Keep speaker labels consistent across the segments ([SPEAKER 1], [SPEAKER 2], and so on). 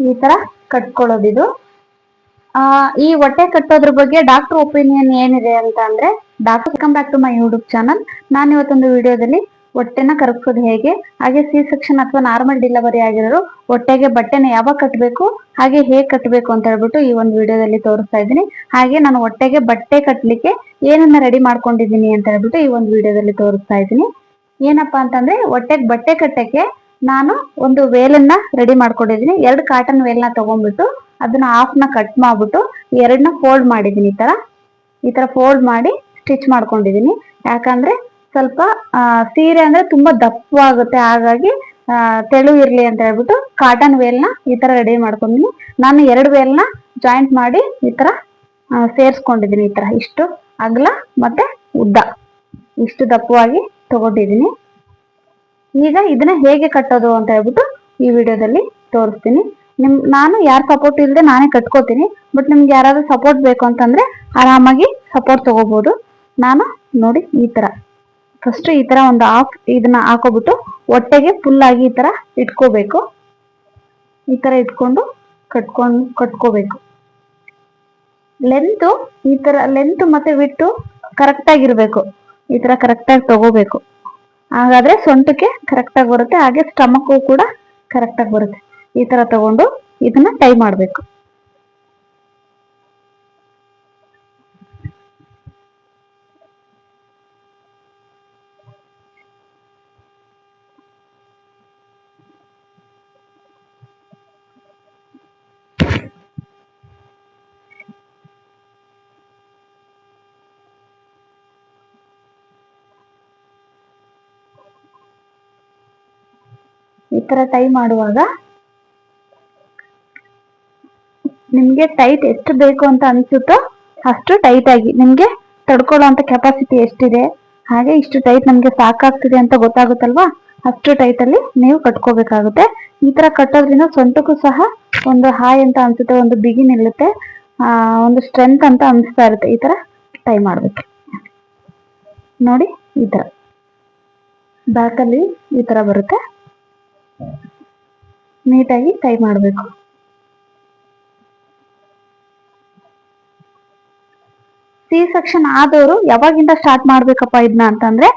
[SPEAKER 1] ಈ ತರ ಕಟ್ಕೊಳ್ಳೋದಿದು ಆ, ಈ ಹೊಟ್ಟೆ ಕಟ್ಟೋದ್ರ ಬಗ್ಗೆ ಡಾಕ್ಟರ್ ಒಪಿನಿಯನ್ ಏನಿದೆ ಅಂತ ಅಂದ್ರೆ doctor welcome back to my YouTube channel ನಾನು ಇವತ್ತೊಂದು ವಿಡಿಯೋದಲ್ಲಿ ಹೊಟ್ಟೆನ ಕರಗಿಸೋದು ಹೇಗೆ, ಹಾಗೆ ಸಿ ಸೆಕ್ಷನ್ ಅಥವಾ ನಾರ್ಮಲ್ ಡಿಲವರಿ ಆಗಿರೋರು ಹೊಟ್ಟೆಗೆ ಬಟ್ಟೆನ ಯಾವಾಗ ಕಟ್ಟಬೇಕು ಹಾಗೆ ಹೇಗೆ ಕಟ್ಟಬೇಕು ಅಂತ ಹೇಳ್ಬಿಟ್ಟು ಈ ಒಂದು ವಿಡಿಯೋದಲ್ಲಿ ತೋರಿಸ್ತಾ ಇದ್ದೀನಿ. ಹಾಗೆ ನಾನು ಹೊಟ್ಟೆಗೆ ಬಟ್ಟೆ ಕಟ್ಟಲಿಕ್ಕೆ ಏನನ್ನ ರೆಡಿ ಮಾಡ್ಕೊಂಡಿದ್ದೀನಿ ಅಂತ ಹೇಳ್ಬಿಟ್ಟು ಈ ಒಂದು ವಿಡಿಯೋದಲ್ಲಿ ತೋರಿಸ್ತಾ ಇದ್ದೀನಿ. ಏನಪ್ಪಾ ಅಂತಂದ್ರೆ, ಹೊಟ್ಟೆಗೆ ಬಟ್ಟೆ ಕಟ್ಟಕ್ಕೆ ನಾನು ಒಂದು ವೇಲನ್ನ ರೆಡಿ ಮಾಡ್ಕೊಂಡಿದ್ದೀನಿ. ಎರಡು ಕಾಟನ್ ವೇಲ್ನ ತಗೊಂಡ್ಬಿಟ್ಟು ಅದನ್ನ ಹಾಫ್ನ ಕಟ್ ಮಾಡ್ಬಿಟ್ಟು ಎರಡನ್ನ ಫೋಲ್ಡ್ ಮಾಡಿದೀನಿ ಈ ತರ. ಈ ತರ ಫೋಲ್ಡ್ ಮಾಡಿ ಸ್ಟಿಚ್ ಮಾಡ್ಕೊಂಡಿದ್ದೀನಿ. ಯಾಕಂದ್ರೆ ಸ್ವಲ್ಪ ಸೀರೆ ಅಂದ್ರೆ ತುಂಬಾ ದಪ್ಪವಾಗುತ್ತೆ ಹಾಗಾಗಿ ತೆಳು ಇರಲಿ ಅಂತ ಹೇಳ್ಬಿಟ್ಟು ಕಾಟನ್ ವೇಲ್ನ ಈ ತರ ರೆಡಿ ಮಾಡ್ಕೊಂಡಿದೀನಿ ನಾನು ಎರಡು ವೇಲ್ನ ಜಾಯಿಂಟ್ ಮಾಡಿ ಈ ತರ ಸೇರಿಸ್ಕೊಂಡಿದ್ದೀನಿ ಈ ತರ. ಇಷ್ಟು ಅಗಲ ಮತ್ತೆ ಉದ್ದ. ಇಷ್ಟು ದಪ್ಪವಾಗಿ ತಗೊಂಡಿದೀನಿ ಈಗ ಇದನ್ನ ಹೇಗೆ ಕಟ್ಟೋದು ಅಂತ ಹೇಳ್ಬಿಟ್ಟು ಈ ವಿಡಿಯೋದಲ್ಲಿ ತೋರಿಸ್ತೀನಿ. ನಿಮ್, ನಾನು ಯಾರ ಸಪೋರ್ಟ್ ಇಲ್ಲದೆ ನಾನೇ ಕಟ್ಕೋತೀನಿ. ಬಟ್ ನಿಮ್ಗೆ ಯಾರಾದ್ರೂ ಸಪೋರ್ಟ್ ಬೇಕು ಅಂತಂದ್ರೆ ಆರಾಮಾಗಿ ಸಪೋರ್ಟ್ ತಗೋಬಹುದು ನಾನು ನೋಡಿ ಈ ತರ. ಫಸ್ಟ್ ಈ ತರ ಒಂದು ಹಾಫ್ ಇದನ್ನ ಹಾಕೋಬಿಟ್ಟು ಹೊಟ್ಟೆಗೆ ಫುಲ್ ಆಗಿ ಈ ತರ ಇಟ್ಕೋಬೇಕು. ಈ ತರ ಇಟ್ಕೊಂಡು ಕಟ್ಕೊಂಡು, ಕಟ್ಕೋಬೇಕು. ಲೆಂತ್ ಈ ತರ ಲೆಂತ್ ಮತ್ತೆ ಬಿಟ್ಟು ಕರೆಕ್ಟ್ ಆಗಿರ್ಬೇಕು. ಈ ತರ ಕರೆಕ್ಟ್ ಆಗಿ ತಗೋಬೇಕು. ಹಾಗಾದ್ರೆ ಸೊಂಟಕ್ಕೆ ಕರೆಕ್ಟ್ ಆಗಿ ಬರುತ್ತೆ, ಹಾಗೆ ಸ್ಟಮಕ್ ಕೂಡ ಕರೆಕ್ಟ್ ಆಗಿ ಬರುತ್ತೆ. ಈ ತರ ತಗೊಂಡು ಇದನ್ನ ಟೈ ಮಾಡ್ಬೇಕು. ತರ ಟೈ ಮಾಡುವಾಗ ನಿಮ್ಗೆ ಟೈಟ್ ಎಷ್ಟು ಬೇಕು ಅಂತ ಅನ್ಸುತ್ತೋ ಅಷ್ಟು ಟೈಟ್ ಆಗಿ ನಿಮ್ಗೆ ತಡ್ಕೊಳ್ಳೋ ಅಂತ ಕೆಪಾಸಿಟಿ ಎಷ್ಟಿದೆ, ಹಾಗೆ ಇಷ್ಟು ಟೈಟ್ ನಮ್ಗೆ ಸಾಕಾಗ್ತಿದೆ ಅಂತ ಗೊತ್ತಾಗುತ್ತಲ್ವಾ? ಅಷ್ಟು ಟೈಟ್ ಅಲ್ಲಿ ನೀವು ಕಟ್ಕೋಬೇಕಾಗುತ್ತೆ. ಈ ತರ ಕಟ್ಟೋದ್ರಿಂದ ಸೊಂಟಕ್ಕೂ ಸಹ ಒಂದು ಹಾಯ್ ಅಂತ ಅನ್ಸುತ್ತೆ, ಒಂದು ಬಿಗಿ ನಿಲ್ಲುತ್ತೆ, ಆ, ಒಂದು ಸ್ಟ್ರೆಂತ್ ಅಂತ ಅನಿಸ್ತಾ ಇರುತ್ತೆ ಈ ತರ ಟೈ ಮಾಡ್ಬೇಕು. ನೋಡಿ ಈ ತರ. ಬ್ಯಾಕಲ್ಲಿ ಈ ತರ ಬರುತ್ತೆ. ನೀಟಾಗಿ ಟೈ ಮಾಡಬೇಕು. ಸಿ ಸೆಕ್ಷನ್ ಆದವರು ಯಾವಾಗಿಂದ ಸ್ಟಾರ್ಟ್ ಮಾಡ್ಬೇಕಪ್ಪ ಇದನ್ನ ಅಂತಂದ್ರೆ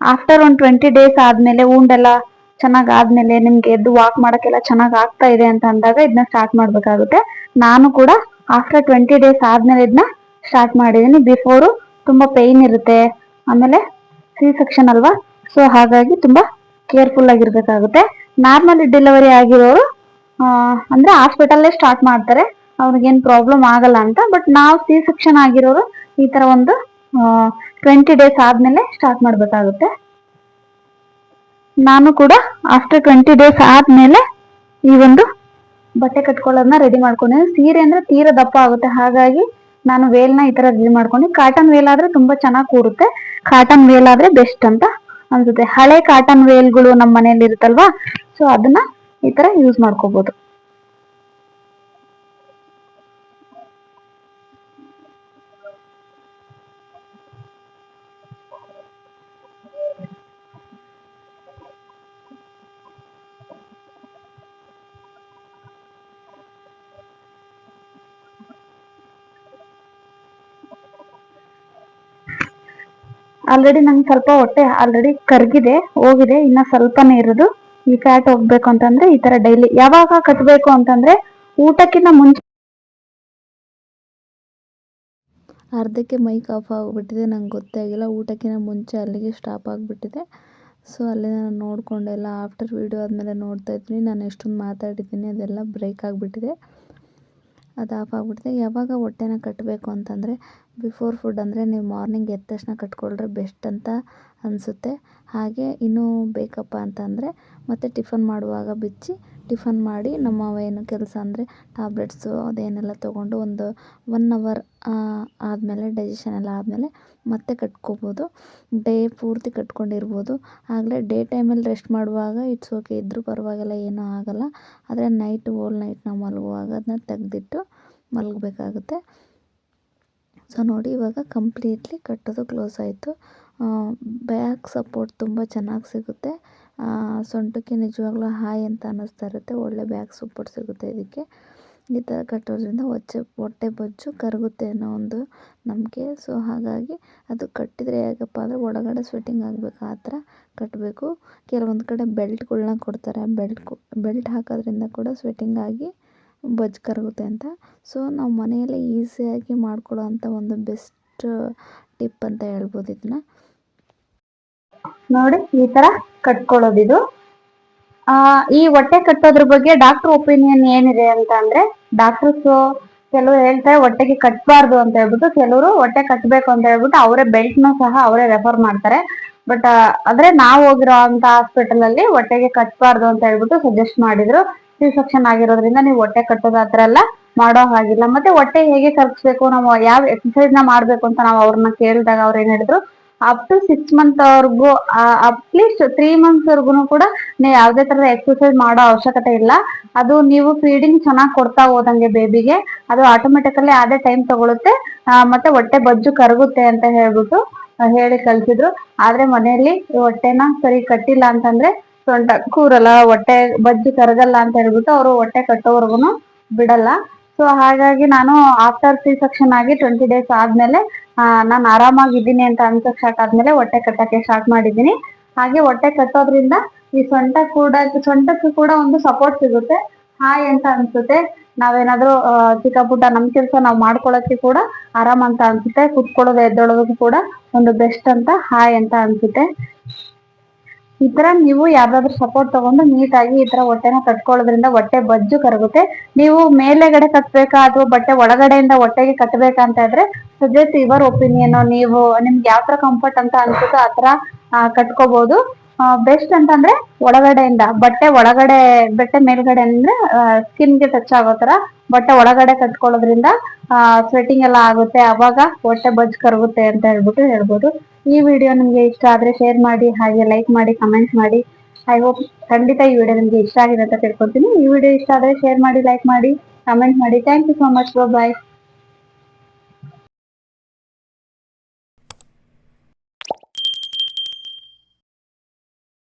[SPEAKER 1] ಆಫ್ಟರ್ ಒಂದು ಟ್ವೆಂಟಿ ಡೇಸ್ ಆದ್ಮೇಲೆ ಉಂಡೆಲ್ಲ ಚೆನ್ನಾಗ್ ಆದ್ಮೇಲೆ ನಿಮ್ಗೆ ಎದ್ದು ವಾಕ್ ಮಾಡಕ್ಕೆಲ್ಲ ಚೆನ್ನಾಗ್ ಆಗ್ತಾ ಇದೆ ಅಂತ ಅಂದಾಗ ಇದನ್ನ ಸ್ಟಾರ್ಟ್ ಮಾಡ್ಬೇಕಾಗುತ್ತೆ. ನಾನು ಕೂಡ ಆಫ್ಟರ್ ಟ್ವೆಂಟಿ ಡೇಸ್ ಆದ್ಮೇಲೆ ಇದನ್ನ ಸ್ಟಾರ್ಟ್ ಮಾಡಿದೀನಿ ಬಿಫೋರು ತುಂಬಾ ಪೇಯ್ನ್ ಇರುತ್ತೆ. ಆಮೇಲೆ ಸಿ ಸೆಕ್ಷನ್ ಅಲ್ವಾ? ಸೊ ಹಾಗಾಗಿ ತುಂಬಾ ಕೇರ್ಫುಲ್ ಆಗಿರ್ಬೇಕಾಗುತ್ತೆ. ನಾರ್ಮಲ್ ಡೆಲಿವರಿ ಆಗಿರೋರು ಅಂದ್ರೆ ಹಾಸ್ಪಿಟಲ್ಲೇ ಸ್ಟಾರ್ಟ್ ಮಾಡ್ತಾರೆ. ಅವ್ರಿಗೇನು ಪ್ರಾಬ್ಲಮ್ ಆಗಲ್ಲ ಅಂತ, ಬಟ್ ನಾವು ಸಿ ಸೆಕ್ಷನ್ ಆಗಿರೋರು ಈ ತರ ಒಂದು ಟ್ವೆಂಟಿ ಡೇಸ್ ಆದ್ಮೇಲೆ ಸ್ಟಾರ್ಟ್ ಮಾಡ್ಬೇಕಾಗುತ್ತೆ. ನಾನು ಕೂಡ ಆಫ್ಟರ್ ಟ್ವೆಂಟಿ ಡೇಸ್ ಆದ್ಮೇಲೆ ಈ ಒಂದು ಬಟ್ಟೆ ಕಟ್ಕೊಳ್ಳೋದನ್ನ ರೆಡಿ ಮಾಡ್ಕೊಂಡೆ ಸೀರೆ ಅಂದ್ರೆ ತೀರ ದಪ್ಪ ಆಗುತ್ತೆ. ಹಾಗಾಗಿ ನಾನು ವೇಲ್ನ ಈ ತರ ರೆಡಿ ಮಾಡ್ಕೊಂಡು ಕಾಟನ್ ವೇಲ್ ಆದ್ರೆ ತುಂಬಾ ಚೆನ್ನಾಗಿ ಕೂರುತ್ತೆ. ಕಾಟನ್ ವೇಲ್ ಆದ್ರೆ ಬೆಸ್ಟ್ ಅಂತ ಅನ್ಸುತ್ತೆ ಹಳೆ ಕಾಟನ್ ವೇಲ್ಗಳು ನಮ್ಮ ಮನೇಲಿ ಇರುತ್ತಲ್ವಾ? ಸೊ ಅದನ್ನ ಈ ತರ ಯೂಸ್ ಮಾಡ್ಕೋಬಹುದು ಆಲ್ರೆಡಿ ನಂಗೆ ಸ್ವಲ್ಪ ಹೊಟ್ಟೆ ಆಲ್ರೆಡಿ ಕರ್ಗಿದೆ, ಹೋಗಿದೆ, ಇನ್ನ ಸ್ವಲ್ಪನೇ ಇರೋದು. ಈ ಫ್ಯಾಟ್ ಹೋಗ್ಬೇಕು ಅಂತಂದ್ರೆ ಈ ತರ ಡೈಲಿ ಯಾವಾಗ ಕಟ್ಬೇಕು ಅಂತಂದ್ರೆ ಊಟಕ್ಕಿಂತ ಮುಂಚೆ.
[SPEAKER 2] ಅರ್ಧಕ್ಕೆ ಮೈಕ್ ಆಫ್ ಆಗಿಬಿಟ್ಟಿದೆ, ನಂಗೆ ಗೊತ್ತೇ ಆಗಿಲ್ಲ. ಊಟಕ್ಕಿಂತ ಮುಂಚೆ ಅಲ್ಲಿಗೆ ಸ್ಟಾಪ್ ಆಗಿಬಿಟ್ಟಿದೆ. ಸೊ ಅಲ್ಲಿ ನಾನು ನೋಡಿಕೊಂಡೆಲ್ಲ ಆಫ್ಟರ್ ವೀಡಿಯೋ ಆದಮೇಲೆ ನೋಡ್ತಾ ಇದ್ದೀನಿ. ನಾನು ಎಷ್ಟೊಂದು ಮಾತಾಡಿದ್ದೀನಿ, ಅದೆಲ್ಲ ಬ್ರೇಕ್ ಆಗಿಬಿಟ್ಟಿದೆ. ಅದು ಆಫ್ ಆಗಿಬಿಡ್ತದೆ. ಯಾವಾಗ ಹೊಟ್ಟೆನ ಕಟ್ಟಬೇಕು ಅಂತಂದರೆ ಬಿಫೋರ್ ಫುಡ್ ಅಂದರೆ ನೀವು ಮಾರ್ನಿಂಗ್ ಎದ್ದ ತಕ್ಷಣ ಕಟ್ಕೊಳ್ರೆ ಬೆಸ್ಟ್ ಅಂತ ಅನಿಸುತ್ತೆ. ಹಾಗೆ ಇನ್ನೂ ಬೇಕಪ್ಪ ಅಂತಂದರೆ ಮತ್ತೆ ಟಿಫನ್ ಮಾಡುವಾಗ ಬಿಚ್ಚಿ ಟಿಫನ್ ಮಾಡಿ ನಮ್ಮ ಏನು ಕೆಲಸ ಅಂದರೆ ಟ್ಯಾಬ್ಲೆಟ್ಸು ಅದೇನೆಲ್ಲ ತೊಗೊಂಡು ಒಂದು ಒನ್ ಅವರ್ ಆದಮೇಲೆ ಡೈಜೆಷನ್ ಎಲ್ಲ ಆದಮೇಲೆ ಮತ್ತೆ ಕಟ್ಕೋಬೋದು. ಡೇ ಪೂರ್ತಿ ಕಟ್ಕೊಂಡಿರ್ಬೋದು. ಆಗಲೇ ಡೇ ಟೈಮಲ್ಲಿ ರೆಸ್ಟ್ ಮಾಡುವಾಗ ಇಟ್ಸ್ ಓಕೆ ಇದ್ದರೂ ಪರವಾಗಿಲ್ಲ, ಏನೂ ಆಗಲ್ಲ. ಆದರೆ ನೈಟ್ ಓಲ್ ನೈಟ್ ನಾವು ಮಲಗುವಾಗ ಅದನ್ನ ತೆಗೆದಿಟ್ಟು ಮಲಗಬೇಕಾಗುತ್ತೆ. ಸೊ ನೋಡಿ ಇವಾಗ ಕಂಪ್ಲೀಟ್ಲಿ ಕಟ್ಟೋದು ಕ್ಲೋಸ್ ಆಯಿತು. ಬ್ಯಾಕ್ ಸಪೋರ್ಟ್ ತುಂಬ ಚೆನ್ನಾಗಿ ಸಿಗುತ್ತೆ. ಸೊಂಟಕ್ಕೆ ನಿಜವಾಗ್ಲೂ ಹಾಯ್ ಅಂತ ಅನ್ನಿಸ್ತಾ ಇರುತ್ತೆ. ಒಳ್ಳೆ ಬ್ಯಾಕ್ ಸಪೋರ್ಟ್ ಸಿಗುತ್ತೆ ಇದಕ್ಕೆ. ಈ ಥರ ಕಟ್ಟೋದ್ರಿಂದ ಹೊಚ್ಚೆ ಹೊಟ್ಟೆ ಬೊಜ್ಜು ಕರಗುತ್ತೆ ಅನ್ನೋ ಒಂದು ನಂಬಿಕೆ. ಸೊ ಹಾಗಾಗಿ ಅದು ಕಟ್ಟಿದರೆ ಹೇಗಪ್ಪ ಅಂದರೆ ಒಳಗಡೆ ಸ್ವೆಟ್ಟಿಂಗ್ ಆಗಬೇಕು, ಆ ಥರ ಕಟ್ಟಬೇಕು. ಕೆಲವೊಂದು ಕಡೆ ಬೆಲ್ಟ್ಗಳನ್ನ ಕೊಡ್ತಾರೆ. ಬೆಲ್ಟ್ ಬೆಲ್ಟ್ ಹಾಕೋದ್ರಿಂದ ಕೂಡ ಸ್ವೆಟ್ಟಿಂಗ್ ಆಗಿ ಬೊಜ್ಜು ಕರಗುತ್ತೆ ಅಂತ. ಸೊ ನಾವು ಮನೆಯಲ್ಲೇ ಈಸಿಯಾಗಿ ಮಾಡ್ಕೊಳ್ಳೋ ಅಂಥ ಒಂದು ಬೆಸ್ಟ್ ಟಿಪ್ ಅಂತ ಹೇಳ್ಬೋದು ಇದನ್ನ.
[SPEAKER 1] ನೋಡಿ, ಈ ತರ ಕಟ್ಕೊಳ್ಳೋದಿದು. ಆ, ಈ ಹೊಟ್ಟೆ ಕಟ್ಟೋದ್ರ ಬಗ್ಗೆ ಡಾಕ್ಟರ್ ಒಪಿನಿಯನ್ ಏನಿದೆ ಅಂತ ಅಂದ್ರೆ ಡಾಕ್ಟರ್ಸ್ ಕೆಲವರು ಹೇಳ್ತಾರೆ ಹೊಟ್ಟೆಗೆ ಕಟ್ಬಾರ್ದು ಅಂತ ಹೇಳ್ಬಿಟ್ಟು, ಕೆಲವರು ಹೊಟ್ಟೆ ಕಟ್ಟಬೇಕು ಅಂತ ಹೇಳ್ಬಿಟ್ಟು ಅವರೇ ಬೆಲ್ಟ್ನ ಸಹ ಅವರೇ ರೆಫರ್ ಮಾಡ್ತಾರೆ. ಬಟ್ ಆದ್ರೆ ನಾವು ಹೋಗಿರೋ ಅಂತ ಹಾಸ್ಪಿಟಲ್ ಅಲ್ಲಿ ಹೊಟ್ಟೆಗೆ ಕಟ್ಟಬಾರ್ದು ಅಂತ ಹೇಳ್ಬಿಟ್ಟು ಸಜೆಸ್ಟ್ ಮಾಡಿದ್ರು. ಸಿ ಸೆಕ್ಷನ್ ಆಗಿರೋದ್ರಿಂದ ನೀವು ಹೊಟ್ಟೆ ಕಟ್ಟೋದು ಆತರ ಎಲ್ಲ ಮಾಡೋ ಹಾಗಿಲ್ಲ. ಮತ್ತೆ ಹೊಟ್ಟೆ ಹೇಗೆ ಕರ್ಗಿಸ್ಬೇಕು ನಾವು ಯಾವ ಎಕ್ಸರ್ಸೈಸ್ನ ಮಾಡ್ಬೇಕು ಅಂತ ನಾವು ಅವ್ರನ್ನ ಕೇಳಿದಾಗ ಅವ್ರು ಏನ್ ಹೇಳಿದ್ರು? ಅಪ್ ಟು ಸಿಕ್ಸ್ ಮಂತ್ ಅವ್ರಿಗೂ ಅಟ್ಲೀಸ್ಟ್ ತ್ರೀ ಮಂತ್ಸ್ ವರ್ಗುನು ಕೂಡ ನೀವು ಯಾವ್ದೇ ತರದ ಎಕ್ಸರ್ಸೈಸ್ ಮಾಡೋ ಅವಶ್ಯಕತೆ ಇಲ್ಲ. ಅದು ನೀವು ಫೀಡಿಂಗ್ ಚೆನ್ನಾಗಿ ಕೊಡ್ತಾ ಹೋದಂಗೆ ಬೇಬಿಗೆ ಅದು ಆಟೋಮೆಟಿಕಲಿ ಅದೇ ಟೈಮ್ ತಗೊಳುತ್ತೆ. ಮತ್ತೆ ಹೊಟ್ಟೆ ಬಜ್ಜು ಕರಗುತ್ತೆ ಅಂತ ಹೇಳ್ಬಿಟ್ಟು ಹೇಳಿ ಕಲ್ಸಿದ್ರು ಆದ್ರೆ ಮನೆಯಲ್ಲಿ ಹೊಟ್ಟೆನ ಸರಿ ಕಟ್ಟಿಲ್ಲ ಅಂತಂದ್ರೆ ಸೊಂಟ ಕೂರಲ್ಲ, ಹೊಟ್ಟೆ ಬಜ್ಜು ಕರಗಲ್ಲ ಅಂತ ಹೇಳ್ಬಿಟ್ಟು ಅವರು ಹೊಟ್ಟೆ ಕಟ್ಟೋವರೆಗೂ ಬಿಡಲ್ಲ. ಸೊ ಹಾಗಾಗಿ ನಾನು ಆಫ್ಟರ್ ಸಿ ಸೆಕ್ಷನ್ ಆಗಿ ಟ್ವೆಂಟಿ ಡೇಸ್ ಆದ್ಮೇಲೆ ನಾನು ಆರಾಮಾಗಿದ್ದೀನಿ ಅಂತ ಅನ್ಸಕ್ ಸ್ಟಾರ್ಟ್ ಆದ್ಮೇಲೆ ಹೊಟ್ಟೆ ಕಟ್ಟಕ್ಕೆ ಸ್ಟಾರ್ಟ್ ಮಾಡಿದ್ದೀನಿ. ಹಾಗೆ ಹೊಟ್ಟೆ ಕಟ್ಟೋದ್ರಿಂದ ಈ ಸೊಂಟ ಕೂಡ ಸೊಂಟಕ್ಕೂ ಕೂಡ ಒಂದು ಸಪೋರ್ಟ್ ಸಿಗುತ್ತೆ. ಹಾಯ್ ಅಂತ ಅನ್ಸುತ್ತೆ. ನಾವೇನಾದ್ರೂ ಚಿಕ್ಕ ಪುಟ್ಟ ನಮ್ ಕೆಲಸ ನಾವ್ ಮಾಡ್ಕೊಳಕ್ಕೆ ಕೂಡ ಆರಾಮ್ ಅಂತ ಅನ್ಸುತ್ತೆ. ಕುತ್ಕೊಳ್ಳೋದು ಎದ್ದೊಳೋದಕ್ಕೂ ಕೂಡ ಒಂದು ಬೆಸ್ಟ್ ಅಂತ ಹಾಯ್ ಅಂತ ಅನ್ಸುತ್ತೆ. ಈ ತರ ನೀವು ಯಾವ್ದಾದ್ರು ಸಪೋರ್ಟ್ ತಗೊಂಡು ನೀಟಾಗಿ ಈ ತರ ಹೊಟ್ಟೆನ ಕಟ್ಕೊಳ್ಳೋದ್ರಿಂದ ಹೊಟ್ಟೆ ಬಜ್ಜು ಕರಗುತ್ತೆ. ನೀವು ಮೇಲೆಗಡೆ ಕಟ್ಬೇಕಾ ಅಥವಾ ಬಟ್ಟೆ ಒಳಗಡೆಯಿಂದ ಹೊಟ್ಟೆಗೆ ಕಟ್ಬೇಕಾ ಅಂತ ಇದ್ರೆ ಸಜೆಸ್ಟ್ ಯುವರ್ ಒಪಿನಿಯನ್ ನೀವು ನಿಮ್ಗೆ ಯಾವ ತರ ಕಂಫರ್ಟ್ ಅಂತ ಅನ್ಸುತ್ತೋ ಆ ತರ ಕಟ್ಕೋಬಹುದು ಬೆಸ್ಟ್ ಅಂತಂದ್ರೆ ಒಳಗಡೆಯಿಂದ, ಬಟ್ಟೆ ಒಳಗಡೆ, ಬಟ್ಟೆ ಮೇಲ್ಗಡೆ ಅಂದ್ರೆ ಸ್ಕಿನ್ಗೆ ಟಚ್ ಆಗೋ ತರ ಬಟ್ಟೆ ಒಳಗಡೆ ಕಟ್ಕೊಳ್ಳೋದ್ರಿಂದ ಸ್ವೆಟಿಂಗ್ ಎಲ್ಲ ಆಗುತ್ತೆ, ಅವಾಗ ಹೊಟ್ಟೆ ಬಜ್ ಕರಗುತ್ತೆ ಅಂತ ಹೇಳ್ಬಿಟ್ಟು ಹೇಳ್ಬೋದು. ಈ ವಿಡಿಯೋ ನಿಮ್ಗೆ ಇಷ್ಟ ಆದ್ರೆ ಶೇರ್ ಮಾಡಿ, ಹಾಗೆ ಲೈಕ್ ಮಾಡಿ ಕಮೆಂಟ್ ಮಾಡಿ. ಐ ಹೋಪ್ ಖಂಡಿತ ಈ ವಿಡಿಯೋ ನಿಮ್ಗೆ ಇಷ್ಟ ಆಗಿದೆ ಅಂತ ತಿಳ್ಕೊತೀನಿ ಈ ವಿಡಿಯೋ ಇಷ್ಟ ಆದ್ರೆ ಶೇರ್ ಮಾಡಿ ಲೈಕ್ ಮಾಡಿ ಕಮೆಂಟ್ ಮಾಡಿ. Thank you so much bye